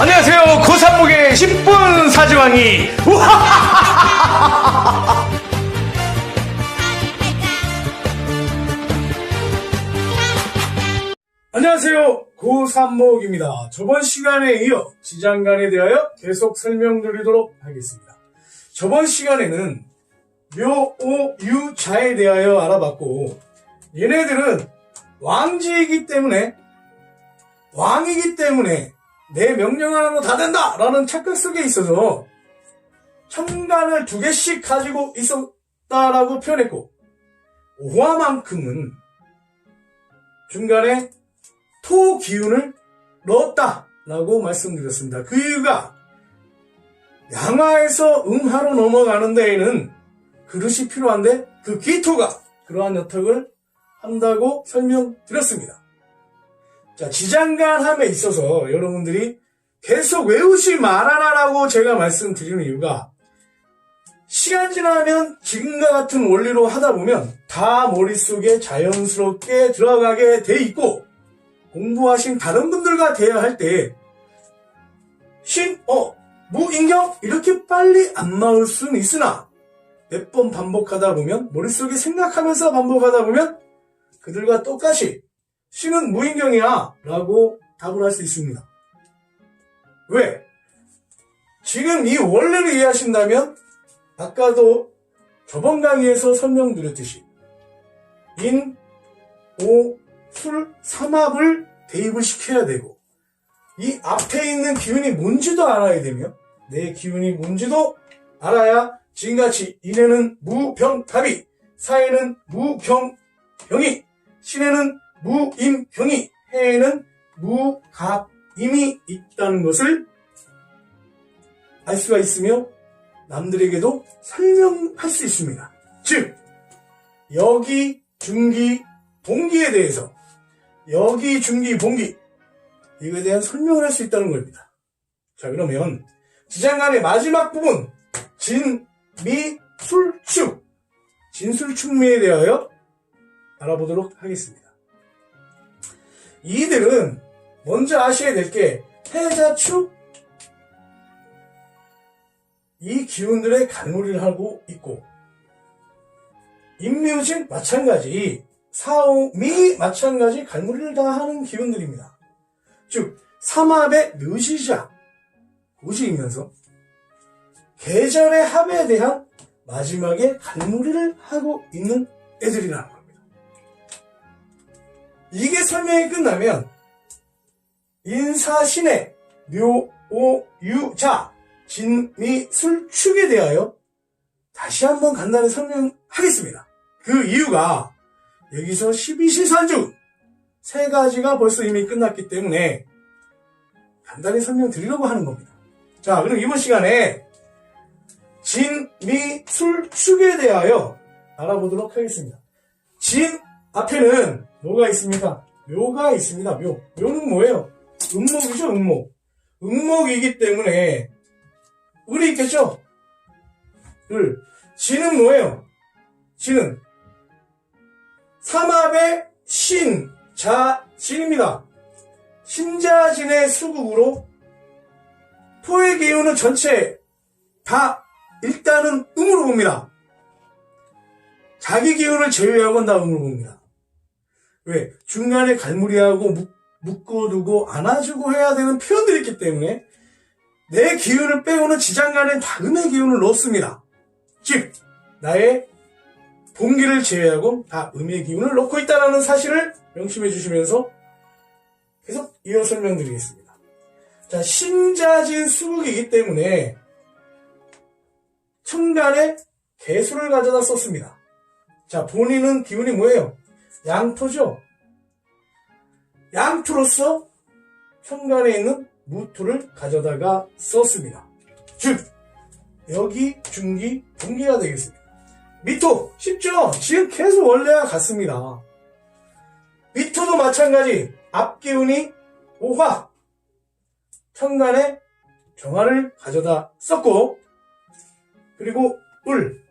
안녕하세요. 고산목의 10분 사지왕이. 안녕하세요. 고산목입니다. 저번 시간에 이어 지장간에 대하여 계속 설명드리도록 하겠습니다. 저번 시간에는 묘, 오, 유, 자에 대하여 알아봤고, 얘네들은 왕지이기 때문에, 왕이기 때문에, 내 명령 하나로 다 된다! 라는 착각 속에 있어서, 천간을 두 개씩 가지고 있었다라고 표현했고, 오화만큼은 중간에 토 기운을 넣었다라고 말씀드렸습니다. 그 이유가 양화에서 음하로 넘어가는 데에는 그릇이 필요한데 그 기토가 그러한 여택을 한다고 설명드렸습니다. 자, 지장간함에 있어서 여러분들이 계속 외우지 말아라라고 제가 말씀드리는 이유가 시간 지나면 지금과 같은 원리로 하다 보면 다 머릿속에 자연스럽게 들어가게 돼 있고 공부하신 다른 분들과 대화할 때 신, 어, 무인경? 이렇게 빨리 안 나올 수는 있으나 몇 번 반복하다 보면 머릿속에 생각하면서 반복하다 보면 그들과 똑같이 신은 무인경이야 라고 답을 할 수 있습니다. 왜? 지금 이 원리를 이해하신다면 아까도 저번 강의에서 설명드렸듯이 인, 오, 술, 삼합을 대입을 시켜야 되고 이 앞에 있는 기운이 뭔지도 알아야 되며 내 기운이 뭔지도 알아야 지금같이 인에는 무병답이 사에는 무경병이 신에는 무임병이 해에는 무갑임이 있다는 것을 알 수가 있으며 남들에게도 설명할 수 있습니다. 즉 여기 중기 동기에 대해서 여기 중기 봉기 이거에 대한 설명을 할 수 있다는 겁니다. 자 그러면 지장간의 마지막 부분 진미술축 진술축미에 대하여 알아보도록 하겠습니다. 이들은 먼저 아셔야 될게 해자축 이 기운들의 갈무리를 하고 있고 임묘진 마찬가지 사오미 마찬가지 갈무리를 다 하는 기운들입니다. 즉 삼합의 묘시자 고시이면서 계절의 합에 대한 마지막에 갈무리를 하고 있는 애들이라는 겁니다. 이게 설명이 끝나면 인사신의 묘, 오, 유, 자, 진, 미, 술, 축에 대하여 다시 한번 간단히 설명하겠습니다. 그 이유가 여기서 12시산주 세 가지가 벌써 이미 끝났기 때문에 간단히 설명드리려고 하는 겁니다. 자, 그럼 이번 시간에 진, 미, 술, 축에 대하여 알아보도록 하겠습니다. 진 앞에는 뭐가 있습니까? 묘가 있습니다. 묘. 묘는 뭐예요? 음목이죠, 음목. 음목이기 때문에 을이 있겠죠? 을. 진은 뭐예요? 진은 삼합의 신, 자, 진입니다. 신자진의 수국으로 토의 기운은 전체 다 일단은 음으로 봅니다. 자기 기운을 제외하고는 다 음으로 봅니다. 왜? 중간에 갈무리하고 묶, 묶어두고 안아주고 해야 되는 표현들이 있기 때문에 내 기운을 빼고는 지장간에 다 음의 기운을 넣습니다. 즉, 나의 봉기를 제외하고 다 음의 기운을 넣고 있다는 사실을 명심해 주시면서 계속 이어 설명드리겠습니다. 자, 신자진 수국이기 때문에 천간에 개수를 가져다 썼습니다. 자, 본인은 기운이 뭐예요? 양토죠? 양토로서 천간에 있는 무토를 가져다가 썼습니다. 즉, 여기 중기, 동기가 되겠습니다. 미토, 쉽죠? 지금 계속 원래와 같습니다. 미토도 마찬가지, 앞기운이 오화, 천간에 정화를 가져다 썼고, 그리고 울,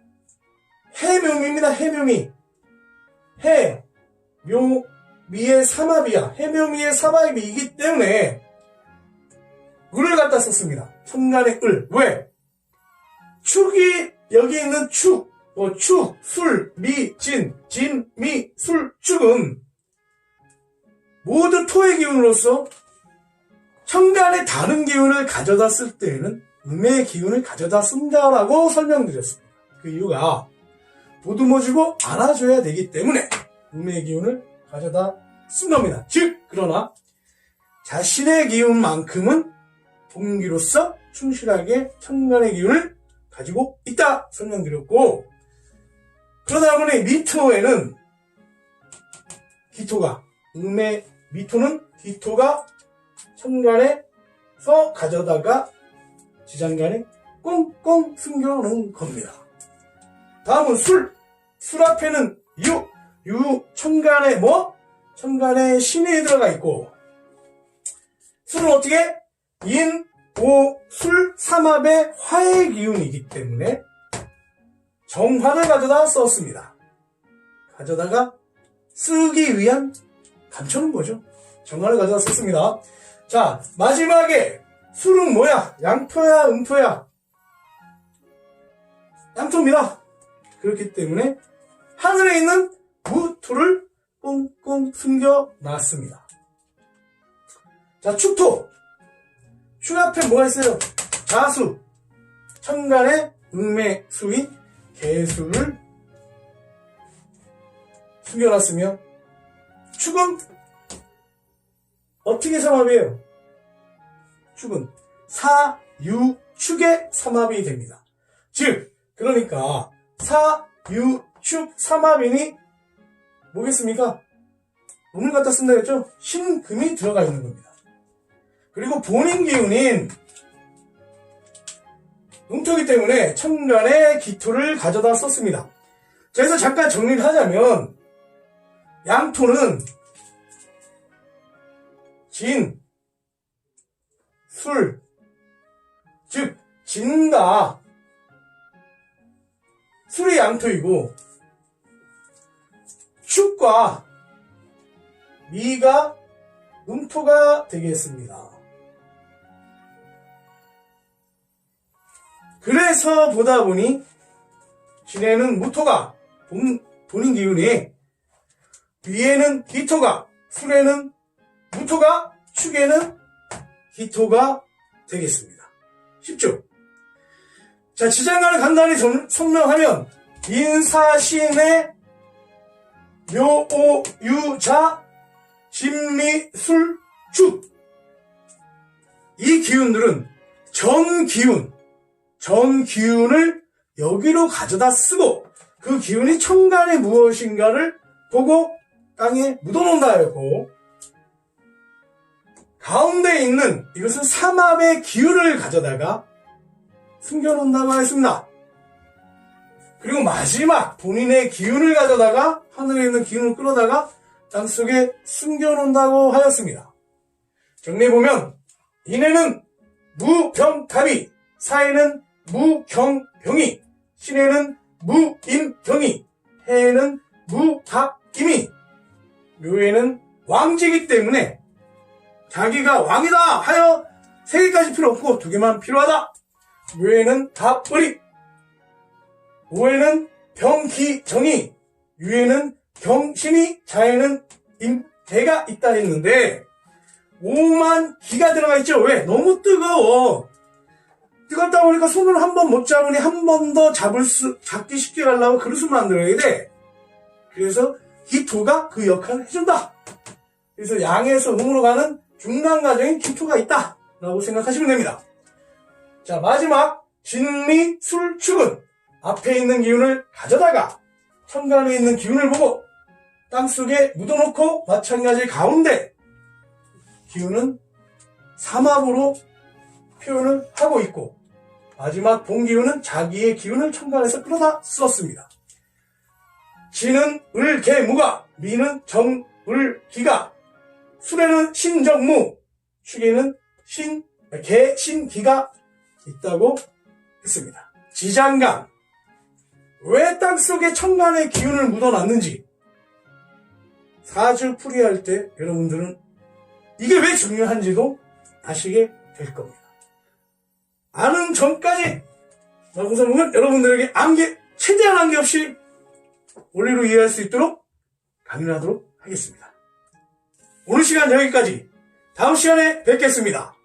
해묘미입니다, 해묘미. 해, 묘, 미의 삼합이야. 해묘 미의 삼합이기 때문에 을을 갖다 썼습니다. 천간의 을. 왜? 축이 여기 있는 축, 뭐 축, 술, 미, 진, 진, 미, 술, 축은 모두 토의 기운으로서 천간의 다른 기운을 가져다 쓸 때에는 음의 기운을 가져다 쓴다라고 설명드렸습니다. 그 이유가 보듬어주고 안아줘야 되기 때문에 음의 기운을 가져다 쓴 겁니다. 즉, 그러나 자신의 기운만큼은 동기로서 충실하게 천간의 기운을 가지고 있다 설명드렸고 그러다 보니 미토에는 기토가 음의 미토는 기토가 천간에서 가져다가 지장간에 꽁꽁 숨겨놓은 겁니다. 다음은 술. 술 앞에는 유. 유 천간에 뭐? 천간에 신이 들어가 있고 술은 어떻게? 인, 오, 술, 삼합의 화의 기운이기 때문에 정화를 가져다 썼습니다. 가져다가 쓰기 위한 감춰놓은 거죠. 정화를 가져다 썼습니다. 자, 마지막에 술은 뭐야? 양토야, 음토야? 양토입니다. 그렇기 때문에 하늘에 있는 무토를 꽁꽁 숨겨 놨습니다. 자, 축토. 축 앞에 뭐가 있어요? 자수. 천간에 음의 수인 개수를 숨겨놨으며 축은 어떻게 삼합이에요? 축은 사 유 축의 삼합이 됩니다. 즉, 그러니까 사 유 축 삼합이니 뭐겠습니까? 음을 갖다 쓴다 했죠? 신금이 들어가 있는 겁니다. 그리고 본인 기운인 음토기 때문에 천간의 기토를 가져다 썼습니다. 자, 그래서 잠깐 정리를 하자면 양토는 진, 술, 즉 진과 술이 양토이고 축과 미가 음토가 되겠습니다. 그래서 보다 보니 진에는 무토가 본, 본인 기운이 위에는 기토가 술에는 무토가 축에는 기토가 되겠습니다. 쉽죠? 자, 지장간을 간단히 정- 설명하면 인사신의 묘오유자 진미술축 이 기운들은 전 기운 전 기운을 여기로 가져다 쓰고 그 기운이 천간에 무엇인가를 보고 땅에 묻어놓는다였고 가운데 있는 이것은 삼합의 기운을 가져다가 숨겨놓는다고 했습니다. 그리고 마지막 본인의 기운을 가져다가 하늘에 있는 기운을 끌어다가 땅속에 숨겨놓는다고 하였습니다. 정리해보면 인에는 무병답이 사에는 무경병이 신에는 무임경이 해에는 무답임이 묘에는 왕지기 때문에 자기가 왕이다 하여 세 개까지 필요 없고 두 개만 필요하다. 묘에는 답을이 오에는 병기정이 유에는 경신이 자에는 임대가 있다 했는데 오만 기가 들어가 있죠. 왜? 너무 뜨거워. 뜨겁다 보니까 손을 한 번 못 잡으니 한 번 더 잡을 수, 잡기 쉽게 가려고 그릇을 만들어야 돼. 그래서 기토가 그 역할을 해준다. 그래서 양에서 음으로 가는 중간 과정인 기토가 있다. 라고 생각하시면 됩니다. 자, 마지막, 진미, 술, 축은 앞에 있는 기운을 가져다가 천간에 있는 기운을 보고 땅속에 묻어놓고 마찬가지 가운데 기운은 삼합으로 표현을 하고 있고 마지막 본기운은 자기의 기운을 천간에서 끌어다 썼습니다. 진은 을개무가 미는 정을기가 술에는 신정무 축에는 신 개 신기가 있다고 했습니다. 지장간 왜 땅속에 천간의 기운을 묻어놨는지 사주 풀이 할 때 여러분들은 이게 왜 중요한지도 아시게 될 겁니다. 아는 전까지 마구사목은 여러분들에게 안개, 최대한 안개 없이 원리로 이해할 수 있도록 강연하도록 하겠습니다. 오늘 시간 여기까지. 다음 시간에 뵙겠습니다.